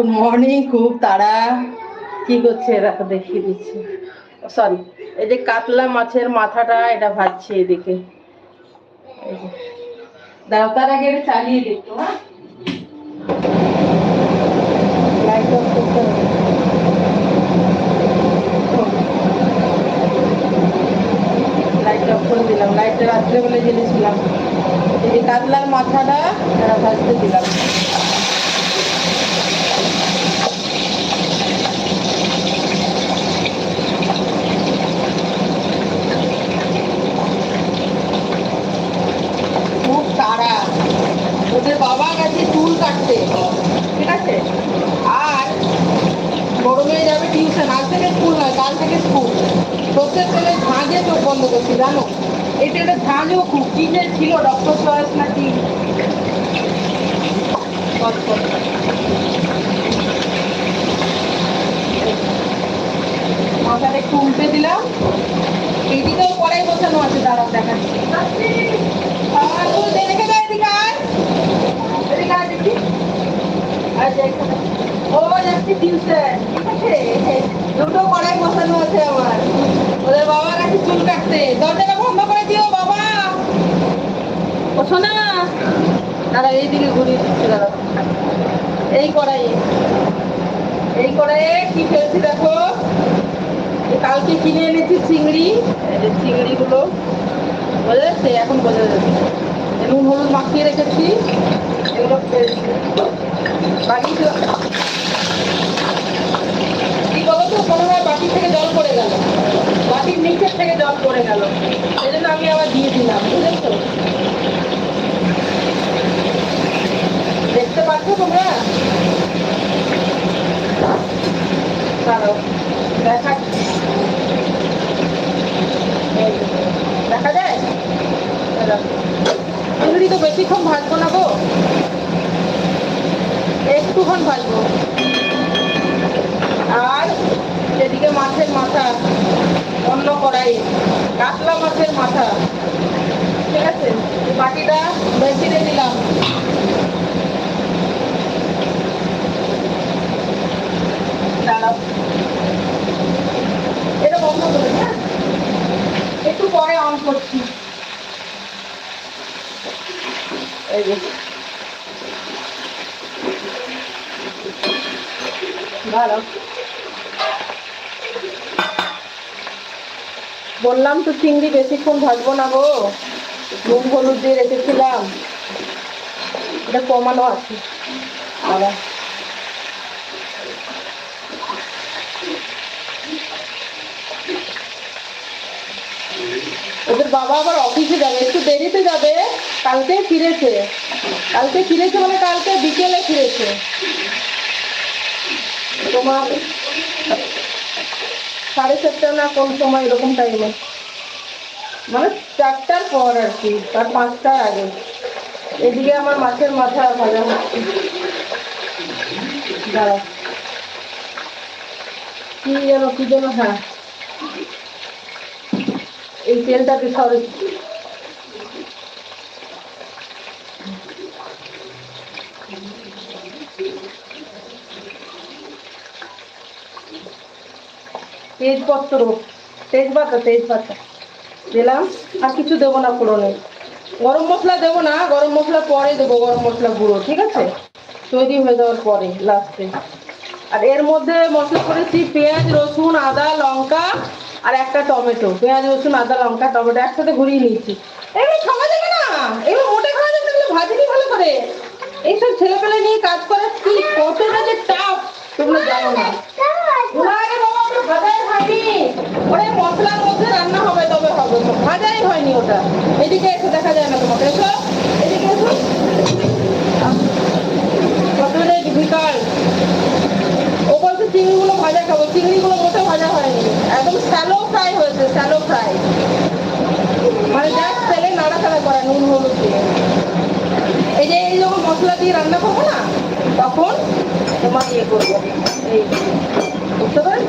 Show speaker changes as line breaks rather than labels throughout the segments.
Good morning খুব তারা কি করছে দেখো দেখিয়ে দিচ্ছি। সরি এই যে কাতলা মাছের মাথাটা এটা ভাজছে এদিকে। দাও, তার আগে চালিয়ে দেখতো হ্যাঁ? লাইট অফ করতে হবে লাইট অফ দিলাম লাইটটা রাত্রেবেলা জ্বেলেছিলাম এই যে কাতলার মাথাটা ভাজতে দিলাম খুব তাড়া ওদের বাবা গেছে চুল কাটতে ঠিক আছে আর বড় মেয়ে যাবে টিউশন আজ থেকে স্কুল নয় কাল থেকে স্কুল সর্ষের তেলে ঝাঁঝে চোখ বন্ধ করছি জানো এটা একটা ঝাঁঝও খুব কি যে ছিল ডক্টর চয়েস না কি কত কত। মাথাটা একটু উল্টে দিলাম এইদিকেও কড়াই বসানো আছে দাঁড়াও দেখাচ্ছি আমার তো দেখে যায় এদিকে আয় এদিকে আয় দেখি আচ্ছা এখানে ও যাচ্ছি টিউশন দুটো কড়াই বসানো আছে আমার। ওদের বাবা কাছে চুল কাটতে। দরজাটা বন্ধ করে দিও, বাবা। ও শোনা দাঁড়া, এইদিকে ঘুরিয়ে দিচ্ছি, দাঁড়া। এই কড়াই এই কড়াইয়ে কি ফেলছি দেখো? কালকে কিনে এনেছি চিংড়ি। চিংড়িগুলো বোঝা যাচ্ছে এখন বোঝা নুন, হলুদ মাখিয়ে রেখেছি। এগুলো ফেলছি বাকি তো- কি বলতো মনে হয় বাটি থেকে জল পড়ে গেল বাটির নিচের থেকে জল পড়ে গেল সেই জন্য আমি আবার দিয়ে দিলাম বুঝেছ দেখতে পাচ্ছ তোমরা দাঁড়াও দেখা এই যে, দেখা যায় দাঁড়াও। চিংড়ি তো বেশিক্ষণ ভাজবো না গো একটুক্ষণ ভাজবো আর এদিকে মাছের মাথা অন্য কড়াই কাতলা মাছের মাথা ঠিক আছে এই বেশিরে দিলাম দাঁড়াও। হ্যাঁ? একটু পরে অন করছি। যে। বললাম তো চিংড়ি বেশিক্ষণ ভাজবো না গো। নুন হলুদ দিয়ে রেখেছিলাম। এটা কমানো আছে। আবার ওদের বাবা আবার অফিসে যাবে। একটু দেরিতে যাবে। কালকে ফিরেছে। কালকে ফিরেছে মানে কালকে বিকেলে ফিরেছে। তোমার সাড়ে চারটা না কোন সময় এরকম টাইমে মানে চারটার পর আর কি, তার পাঁচটার আগে। এদিকে আমার মাছের মাথা ভাজা হচ্ছে। দাঁড়া। কি যেন কি যেন হ্যাঁ। এই তেলটাকে সরে। তেজপত্র, তেজপাতা তেজপাতা। দিলাম আর কিছু দেবো না ফোড়নে গরম মশলা দেবো না গরম মশলা পরে দেবো গরম মশলা গুঁড়ো ঠিক আছে তৈরি হয়ে যাওয়ার পরে লাস্টে আর এর মধ্যে মশলা করেছি পেঁয়াজ রসুন আদা লঙ্কা আর একটা টমেটো পেঁয়াজ রসুন আদা লঙ্কা টমেটো একসাথে ঘুরিয়ে নিয়েছি এগুলো খাওয়া যাবে না এগুলো মোটে খাওয়া যাবে না ভাজিনি ভালো করে এইসব ছেলেপেলে নিয়ে কাজ করা কি কতটা যে টাফ তোমরা জানো না ওরে মশলার মধ্যে রান্না হবে তবে হবে ভাজাই ওটা। এদিকে এসে দেখা যায় না তোমাকে, এসো। এদিকে এসো। ও চিংড়িগুলো ভাজা খাব। চিংড়িগুলো ভাজা হয়নি। একদম স্যালো ফ্রাই হয়েছে, স্যালো ফ্রাই। মানে নুন, হলুদ দিয়ে। এই যে, এই যখন মশলা দিয়ে রান্না করব না, তখন তোমার ইয়ে করব। বুঝতে পারছ?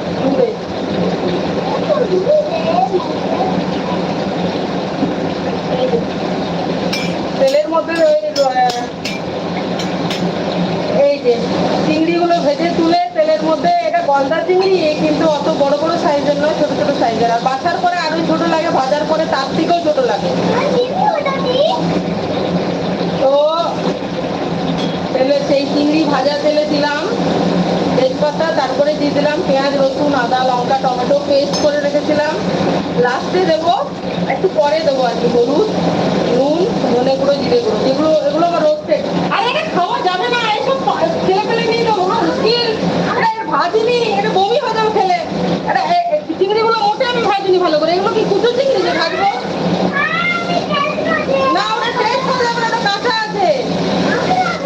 মধ্যে এই যে চিংড়িগুলো ভেজে তুলে তেলের মধ্যে, এটা গলদা চিংড়ি, কিন্তু অত বড় বড় সাইজের নয়, ছোট ছোট সাইজের। আর বাছার পরে আরও ছোট লাগে, ভাজার পরে তার থেকেও ছোট লাগে। তো তেলে সেই চিংড়ি, ভাজা তেলে দিলাম, তেজপাতা, তারপরে দিয়ে দিলাম পেঁয়াজ, রসুন, আদা, লঙ্কা, টমেটো, পেস্ট করে রেখেছিলাম। লাস্টে দেবো, একটু পরে দেবো আর কি, হলুদ। নুন, ধনে গুঁড়ো, জিরে যেগুলো এগুলো আমার রোস্টেড আর এটা খাওয়া যাবে না, এসব ছেলে ফেলে নিয়ে তো মহা মুশকিল। এটা এটা ভাজিনি, এটা বমি হয়ে যাবে খেলে। এটা চিংড়িগুলো মোটে আমি ভাজিনি ভালো করে। এগুলো কি কুচো চিংড়ি যে ভাজবো? না, ওটা টেস্ট করা যাবে কাঁচা আছে।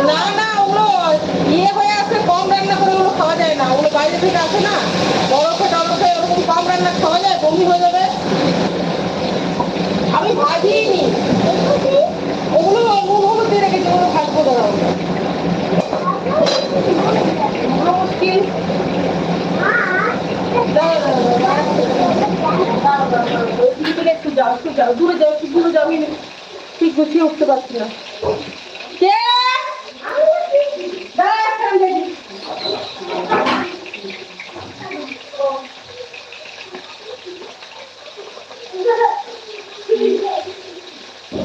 না না, ওগুলো ইয়ে হয়ে আছে, কম রান্না করে ওগুলো খাওয়া যায় না। ওগুলো বাইরে থেকে আসে না। বরফে টরফে ওরকম কম রান্না খাওয়া যায় বমি হয়ে যাবে আমি ভাজিনি ওগুলো নুন হলুদ দিয়ে রেখেছি ওগুলো ভাজবো দাঁড়াও ওগুলো মুশকিল দাঁড়াও, দাঁড়াও, দাঁড়াও, দাঁড়াও, দাঁড়াও, দাঁড়াও, ওই দিকে থেকে একটু যাও যাও, দূরে যাও, একটু দূরে যাও আমি ঠিক গুছিয়ে উঠতে পারছি না।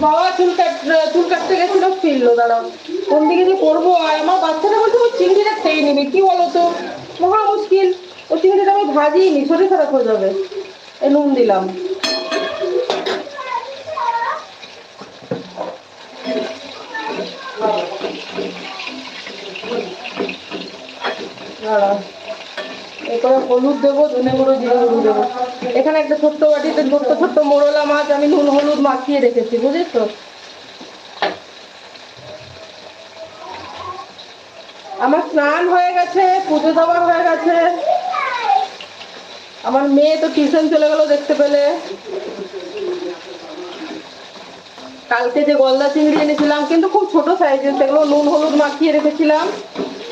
বাবা, চুল কাট, চুল কাটতে গেছিল, ফিরলো, দাঁড়াও। কোন দিকে যে করব আর আমার বাচ্চাটা বলছে, ওই চিংড়িটা খেয়ে নেবে, কি বলো তো মহা মুশকিল। ওই চিংড়িটা আমি ভাজিনি, শরীর খারাপ হয়ে যাবে। নুন দিলাম। হলুদ দেবো, ধনে গুঁড়ো, জিরে দেবো। এখানে একটা ছোট্ট বাটিতে ছোট্ট ছোট্ট মোরলা মাছ, আমি নুন হলুদ মাখিয়ে রেখেছি আমার স্নান হয়ে গেছে, পুজো দেওয়া হয়ে গেছে। আমার মেয়ে তো টিউশন চলে গেল দেখতে পেলে। কালকে যে গলদা চিংড়ি এনেছিলাম, কিন্তু খুব ছোট সাইজের, সেগুলো নুন হলুদ মাখিয়ে রেখেছিলাম।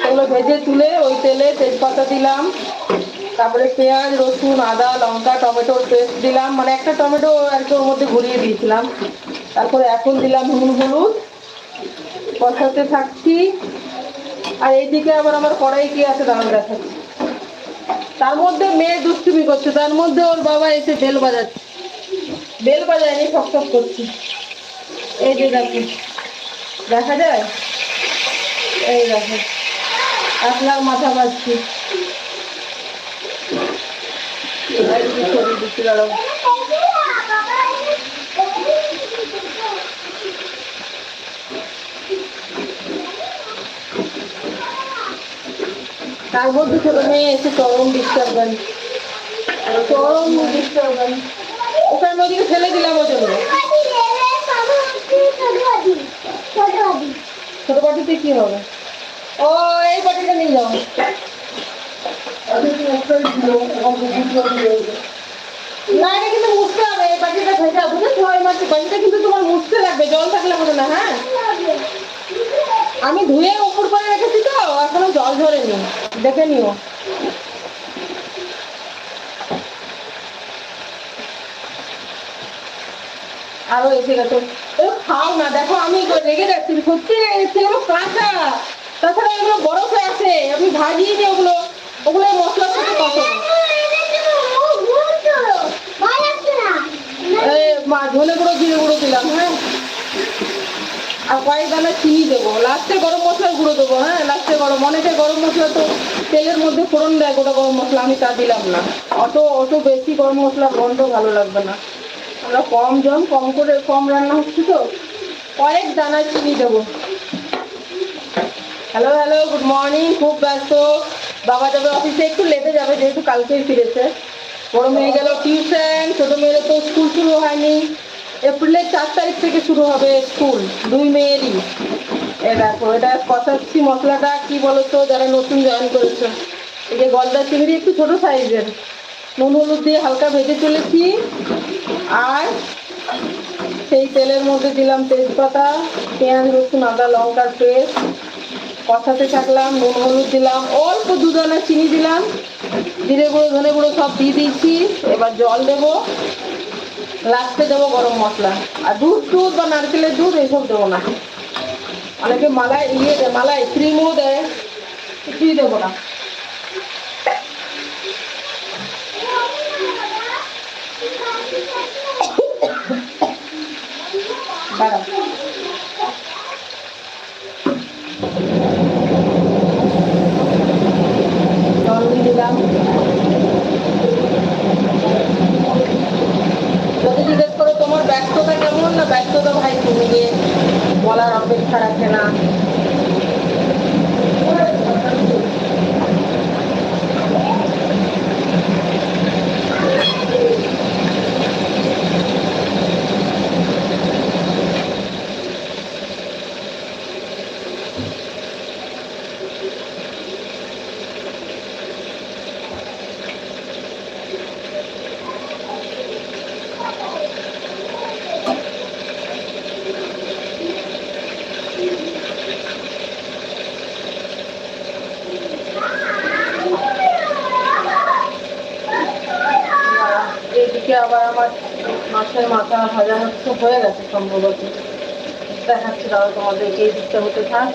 সেগুলো ভেজে তুলে ওই তেলে তেজপাতা দিলাম। তারপরে পেঁয়াজ, রসুন, আদা, লঙ্কা টমেটোর পেস্ট দিলাম। মানে একটা টমেটো আর কি ওর মধ্যে ঘুরিয়ে দিয়েছিলাম। তারপরে এখন দিলাম নুন, হলুদ। কষাতে থাকছি। আর এইদিকে আবার আমার কড়াই কি আছে দাঁড়ান দেখাচ্ছি। তার মধ্যে মেয়ে দুষ্টুমি করছে। তার মধ্যে ওর বাবা এসে বেল বাজাচ্ছে। বেল বাজায় বাজায়নি সব করছি। এই যে দেখো দেখা যায়? এই দেখো মাথা এইদিকে ছড়িয়ে দিচ্ছি দাঁড়াও তার মধ্যে ছোট মেয়ে এসে চরম ডিস্টার্বেন্স চরম ডিস্টার্বেন্স ওকে আমি ফেলে দিলাম ওই জন্য। ছোট বাটিতে কি হবে? ও, এই হ্যাঁ? আমি ধুয়ে উপর করে রেখেছি তো, এখনও জল ঝরেনি। দেখে নিও। আরও এসে গেছে। খাও না, দেখো, আমি রেগে যাচ্ছি সত্যি রেগে যাচ্ছি কাঁচা। তাছাড়া এগুলো বরফে আছে, আমি ভাজিয়ে দিই ওগুলো। ওগুলো মশলার সাথে ধনে গুঁড়ো গুঁড়ো দিলাম হ্যাঁ। আর কয়েক দানা চিনি দেবো। লাস্টে গরম গুঁড়ো দেবো হ্যাঁ লাস্টে গরম। গরম মশলা তো তেলের মধ্যে ফোড়ন দেয়, গোটা গরম মশলা, আমি দিলাম না। অত অত বেশি গরম মশলা, গন্ধ ভালো লাগবে না। আমরা কম জন কম করে, কম রান্না হচ্ছে তো। কয়েক দানা চিনি দেবো। হ্যালো হ্যালো গুড মর্নিং খুব ব্যস্ত। বাবা যাবে অফিসে একটু লেটে যাবে, যেহেতু কালকেই ফিরেছে। বড় মেয়ে গেল টিউশন ছোট মেয়ের তো স্কুল শুরু হয়নি। এপ্রিলের চার তারিখ থেকে শুরু হবে স্কুল দুই মেয়েরই। এ দেখো, এটা কষাচ্ছি মশলাটা, কি বলতো, যারা নতুন জয়েন করেছে। এই যে গলদা চিংড়ি একটু ছোট সাইজের। নুন, হলুদ দিয়ে হালকা ভেজে চলেছি আর সেই তেলের মধ্যে দিলাম তেজপাতা, পেঁয়াজ, রসুন, আদা লঙ্কার পেস্ট। কষাতে থাকলাম, নুন হলুদ দিলাম, অল্প দুধনা চিনি দিলাম। জিরে গুঁড়ো, ধনে গুঁড়ো সব দিয়ে দিয়েছি। এবার জল দেবো, লাস্টে দেবো গরম মশলা। আর দুধ টুধ বা নারকেলের দুধ এইসব দেবো না। অনেকে মালাই ইয়ে দেয় মালাই ক্রিমও দেয়, কিছুই দেবো না। দাঁড়াও। জল যদি জিজ্ঞেস করো তোমার ব্যস্ততা কেমন না ব্যস্ততা ভাই, তুমি যে বলার অপেক্ষা রাখে না এইদিকে আবার আমার মাছের মাথা ভাজা হচ্ছে হয়ে গেছে সম্ভবত। দেখাচ্ছি দাও তোমাদেরকে এই দিকটা হতে থাক।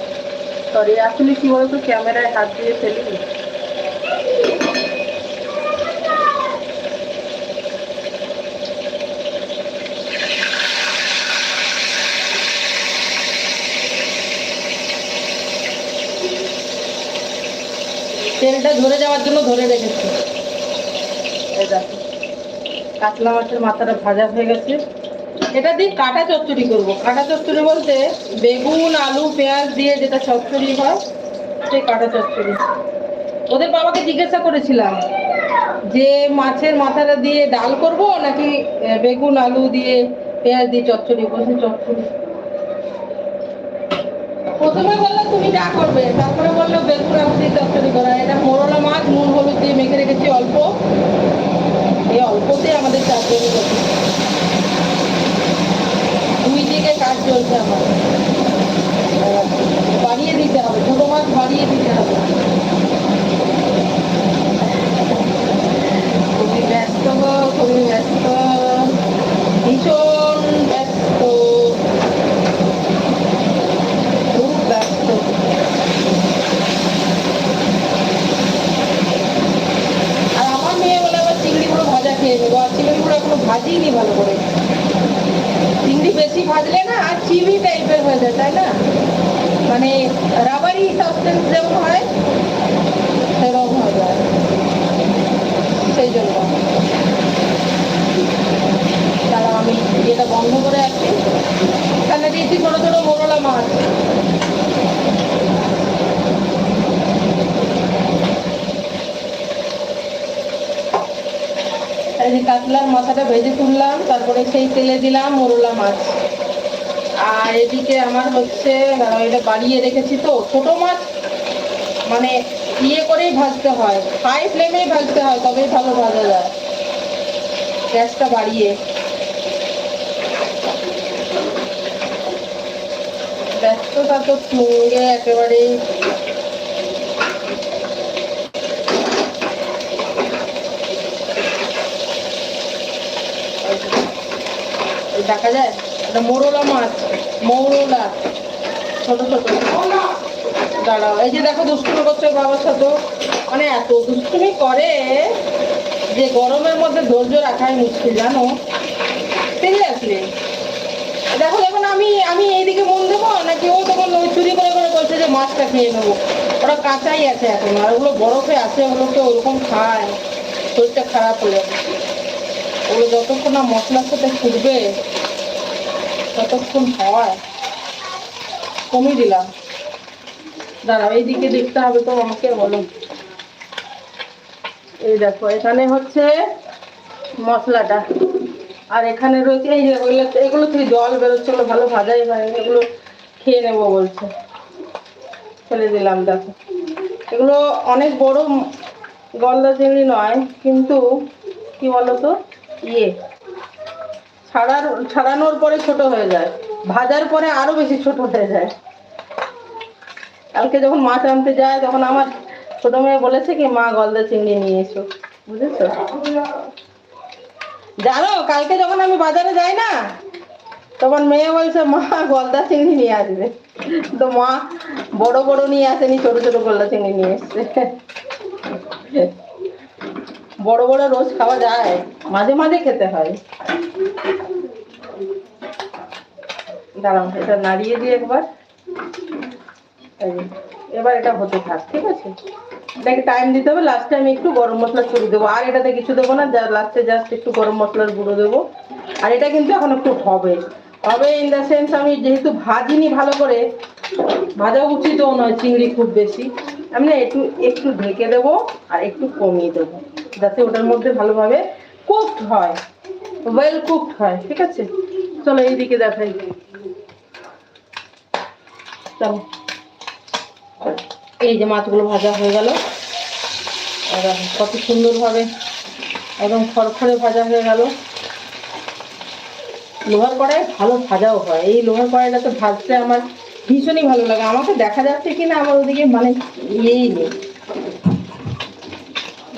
সরি আসলে বলতো, ক্যামেরায় হাত দিয়ে ফেলি। তেলটা ধরে যাওয়ার জন্য ধরে রেখেছি। দেখো। কাতলা মাছের মাথাটা ভাজা হয়ে গেছে। এটা দিয়ে কাটা চচ্চড়ি করব। কাটা চচ্চড়ি বলতে বেগুন, আলু, পেঁয়াজ দিয়ে যেটা চচ্চড়ি হয়, সেই কাটা চচ্চড়ি। ওদের বাবাকে জিজ্ঞাসা করেছিলাম যে মাছের মাথাটা দিয়ে ডাল করব নাকি বেগুন, আলু দিয়ে পেঁয়াজ দিয়ে চচ্চড়ি বলছে চচ্চড়ি। প্রথমে বলল, তুমি যা করবে। তারপরে বলল, বেগুন, আলু দিয়ে চচ্চড়ি করা। এটা মোরলা মাছ, নুন, হলুদ দিয়ে মেখে রেখেছি অল্প। এই অল্পতে আমাদের চারজনই করতে দুই দিকে কাজ চলছে আমার। বানিয়ে দিতে হবে ছোট মাছ বাড়িয়ে দিতে হবে খুবই ব্যস্ত গো খুবই ব্যস্ত ভীষণ ব্যস্ত খুব ব্যস্ত আর আমার মেয়ে বলে আবার চিংড়িগুলো ভাজা খেয়ে নেব আর চিংড়িগুলো এখনও ভাজিনি ভালো করে চিংড়ি বেশি ভাজলে না আর চিংড়ি টাইপের হয়ে যায় তাই না মানে রাবারি সাবস্টেন্স যেমন হয় সেরকম হয়ে যায় সেই জন্য তারা আমি এটা বন্ধ করে আছি এখানে দিয়েছি ছোটো ছোটো মোরলা মাছ এই যে কাতলার মাথাটা ভেজে তুললাম, তারপরে সেই তেলে দিলাম মোরলা মাছ। আর এদিকে আমার হচ্ছে এটা বাড়িয়ে রেখেছি তো, ছোট মাছ মানে ইয়ে করেই ভাজতে হয়, হাই ফ্লেমেই ভাজতে হয়, তবেই ভালো ভাজা যায়। গ্যাসটা বাড়িয়ে। ব্যস্ততা তো একেবারেই। দেখা যায়? এটা মোরলা মাছ। মৌরলা। ছোট ছোট। দাঁড়াও, এই যে দেখো দুষ্টুমি করছে বাবার সাথে মানে এত দুষ্টুমি করে যে গরমের মধ্যে ধৈর্য রাখাই মুশকিল, জানো? সিরিয়াসলি দেখো এখন আমি আমি এইদিকে মন দেবো নাকি ও তখন ওই চুরি করে করে বলছে যে মাছটা খেয়ে নেব? ওরা কাঁচাই আছে এখন, আর ওগুলো বরফে আছে ওগুলোকে ওরকম খায়। শরীরটা খারাপ হয়ে যাবে ওগুলো যতক্ষণ না মশলার সাথে ফুটবে ততক্ষণ হয়। কমিয়ে দিলাম। দাঁড়াও, এইদিকে দেখতে হবে তো আমাকে, বলো। এই দেখো, এখানে হচ্ছে মশলাটা। আর এখানে রয়েছে, এই যে এগুলো থেকে জল বেরোচ্ছিল ভালো ভাজাই হয়নি এগুলো খেয়ে নেব বলছে। ফেলে দিলাম, দেখো। এগুলো অনেক বড় গলদা চিংড়ি নয়, কিন্তু কি বলতো? ইয়ে। ছাড়ার ছাড়ানোর পরে ছোট হয়ে যায়। ভাজার পরে আরও বেশি ছোট হয়ে যায়। কালকে যখন মাছ আনতে যায়, তখন আমার ছোট মেয়ে বলেছে কি, মা, গলদা চিংড়ি নিয়ে এসো। বুঝেছ? জানো, কালকে যখন আমি বাজারে যাই না, তখন মেয়ে বলছে, মা, গলদা চিংড়ি নিয়ে আসবে। তো মা বড় বড় নিয়ে আসেনি, ছোট ছোট গলদা চিংড়ি নিয়ে এসছে। বড় বড় রোজ খাওয়া যায়, মাঝে মাঝে খেতে হয়। দাঁড়াও, এটা নাড়িয়ে দিয়ে একবার। এবার এটা হতে থাক, ঠিক আছে? এটাকে টাইম দিতে হবে লাস্টে আমি একটু গরম মশলা ছড়িয়ে দেবো। আর এটাতে কিছু দেবো না লাস্টে জাস্ট একটু গরম মশলার গুঁড়ো দেবো। আর এটা কিন্তু এখন একটু হবে। হবে ইন দ্য সেন্স আমি যেহেতু ভাজিনি ভালো করে, ভাজা উচিতও নয়, চিংড়ি খুব বেশি, আমি না একটু একটু ঢেকে দেবো আর একটু কমিয়ে দেবো। যাতে ওটার মধ্যে ভালোভাবে কুকড হয় ওয়েল কুকড হয়, ঠিক আছে? চলো এইদিকে দেখাই। চলো। এই যে মাছগুলো ভাজা হয়ে গেল। কত সুন্দরভাবে একদম খড়খড়ে ভাজা হয়ে গেল। লোহার কড়াই ভালো ভাজাও হয়। এই লোহার কড়াইটাতে ভাজতে আমার ভীষণই ভালো লাগে। আমাকে দেখা যাচ্ছে কিনা আমার ওদিকে মানে ইয়েই নেই।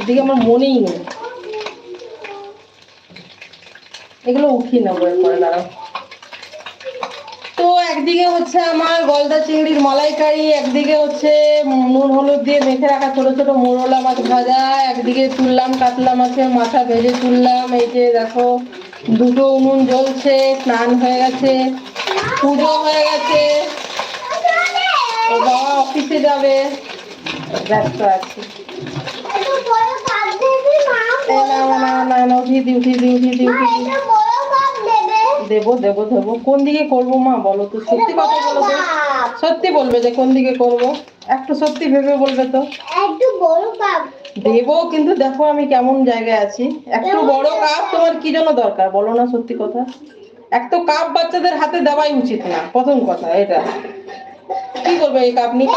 ওদিকে আমার মনেই নেই। এগুলো উঠিয়ে নেব এরপরে, দাঁড়াও। তো একদিকে হচ্ছে আমার গলদা চিংড়ির মালাইকারি, একদিকে হচ্ছে নুন হলুদ দিয়ে মেখে রাখা ছোট ছোট মোরলা মাছ ভাজা, একদিকে তুললাম কাতলা মাছের মাথা ভেজে তুললাম, এই যে দেখো দুটো উনুন জ্বলছে, স্নান হয়ে গেছে, পুজো হয়ে গেছে। বাবা, অফিসে যাবে। ব্যস্ত আছে এই না না না না উঠিয়ে দি উঠিয়ে দি উঠিয়ে দি উঠিয়ে দি দেবো দেবো দেবো। কোন দিকে করব মা? বলো তো, সত্যি কথা বলো তো। সত্যি বলবে যে কোন দিকে করব? একটু সত্যি ভেবে বলবে তো।
একটু
দেবো, কিন্তু দেখো আমি কেমন জায়গায় আছি। একটু বড় কাপ, তোমার কি জন্য দরকার? বলো না সত্যি কথা। এক তো কাপ বাচ্চাদের হাতে দেওয়াই উচিত না। প্রথম কথা, এটা। কি করবে এই কাপ? নিয়ে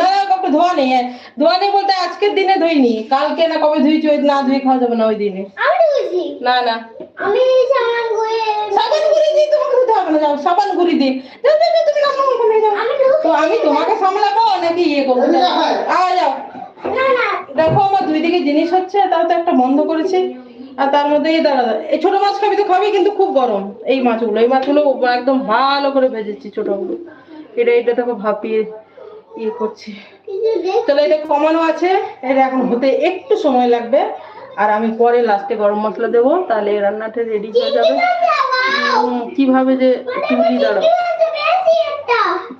না না কাপটা ধোয়া নেই হ্যাঁ। ধোয়া নেই বলতে আজকের দিনে ধুইনি। কালকে না কবে ধুইছি ওই না ধুয়ে খাওয়া যাবে না ওই দিনে। না না।
আমি
সাবান গুঁড়ি দিই তোমাকে ধুতে হবে না যাও সাবান গুঁড়ি দিই যাও যাও যাও, তুমি যাও।
আমি
তো আমি তোমাকে সামলাবো নাকি ইয়ে করব? আ যাও।
না না।
দেখো আমার দুই দিকে জিনিস হচ্ছে তাও তো একটা বন্ধ করেছি। আর তার মধ্যে এই দাঁড়া দাঁড়া। এই ছোট মাছ খাবি তো খাবি কিন্তু খুব গরম। এই মাছগুলো এই মাছগুলো একদম ভালো করে ভেজেছি ছোটগুলো। এটা এটা দেখো ভাপিয়ে ইয়ে করছি। চলো এটা কমানো আছে এটা এখন হতে একটু সময় লাগবে। আর আমি পরে লাস্টে গরম মশলা দেবো তাহলে রান্নাটা রেডি হয়ে যাবে। কীভাবে যে চিংড়ি দাঁড়াও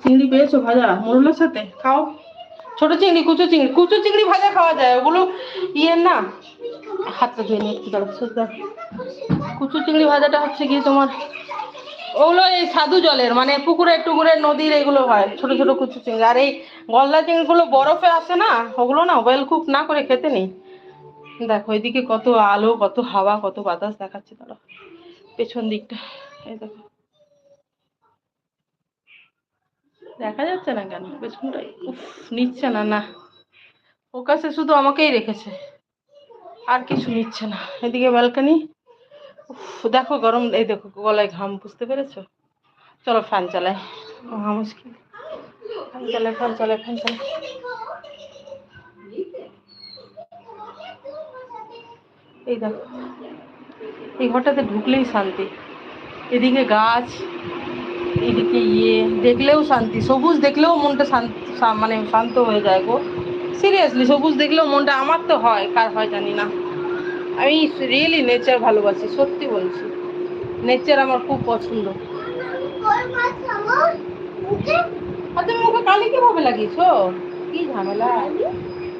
চিংড়ি পেয়েছ ভাজা? মোরলের সাথে? খাও। ছোট চিংড়ি কুচো চিংড়ি কুচো চিংড়ি ভাজা খাওয়া যায় ওগুলো ইয়ে না। হাতটা ধুয়ে নিয়ে একটু দাঁড়াও কুচো চিংড়ি ভাজাটা হচ্ছে কি তোমার ওগুলো এই সাধু জলের মানে পুকুরের টুকুরের নদীর এগুলো হয়, ছোট ছোট কুচো চিংড়ি। আর এই গলদা চিংড়িগুলো বরফে আসে না, ওগুলো না ওয়েল কুক না করে খেতে নেই। দেখো, এদিকে কত আলো, কত হাওয়া, কত বাতাস দেখাচ্ছে তারা পেছন দিকটা, এই দেখো। দেখা যাচ্ছে না কেন? পেছনটাই, উফ, নিচ্ছে না না। ফোকাসে শুধু আমাকেই রেখেছে। আর কিছু নিচ্ছে না। এদিকে ব্যালকানি দেখো গরম, এই দেখো গলায় ঘাম, বুঝতে পেরেছ? চলো ফ্যান চালাই। মুশকিল ফ্যান চালাই ফ্যান চালাই ফ্যান চালাই। এই দেখো, এই ঘরটাতে ঢুকলেই শান্তি। এদিকে গাছ, এদিকে ইয়ে দেখলেও শান্তি। সবুজ দেখলেও মনটা শান্ত মানে শান্ত হয়ে যায় গো। সিরিয়াসলি সবুজ দেখলেও মনটা, আমার তো হয়, কার হয় জানি না। আমি রিয়েলি নেচার ভালোবাসি সত্যি বলছি। নেচার আমার খুব পছন্দ। আর তুমি মুখে কালি কীভাবে লাগিয়েছো? কি ঝামেলা?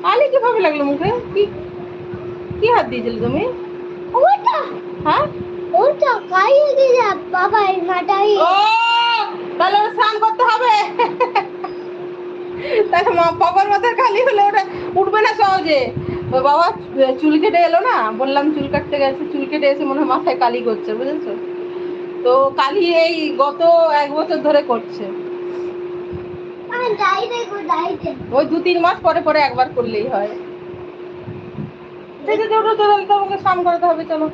কালি কীভাবে লাগল মুখে? কি কি হাত দিয়েছিলে তুমি?
ওটা!
হ্যাঁ?
ওটা খাইয়ে দিয়ে বাবা এই মাটাই।
ও! তাহলে স্নান করতে হবে। তাহলে মা বাবার মাথার খালি হলে ওটা উঠবে না সহজে। বাবা চুল কেটে এলো না? বললাম চুল কাটতে গেছে চুল কেটে এসে মনে হয় মাথায় কালি করছে বুঝেছ? তো কালি এই গত এক বছর ধরে করছে। ওই দু তিন মাস পরে পরে একবার করলেই হয়। দেখে যে ওটা তো তোমাকে স্নান করাতে হবে চলো।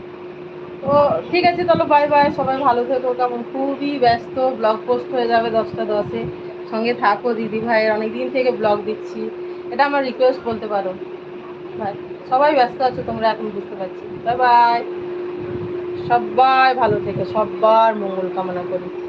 তো ঠিক আছে চলো বাই বাই সবাই ভালো থেকো কেমন? খুবই ব্যস্ত ব্লগ পোস্ট হয়ে যাবে দশটা দশে। সঙ্গে থাকো দিদি ভাইয়ের অনেকদিন থেকে ব্লগ দিচ্ছি। এটা আমার রিকোয়েস্ট বলতে পারো। সবাই ব্যস্ত আছো, তোমরা এখন বুঝতে পারছি। বাই বাই সবাই ভালো থেকে, সবার মঙ্গল কামনা করি।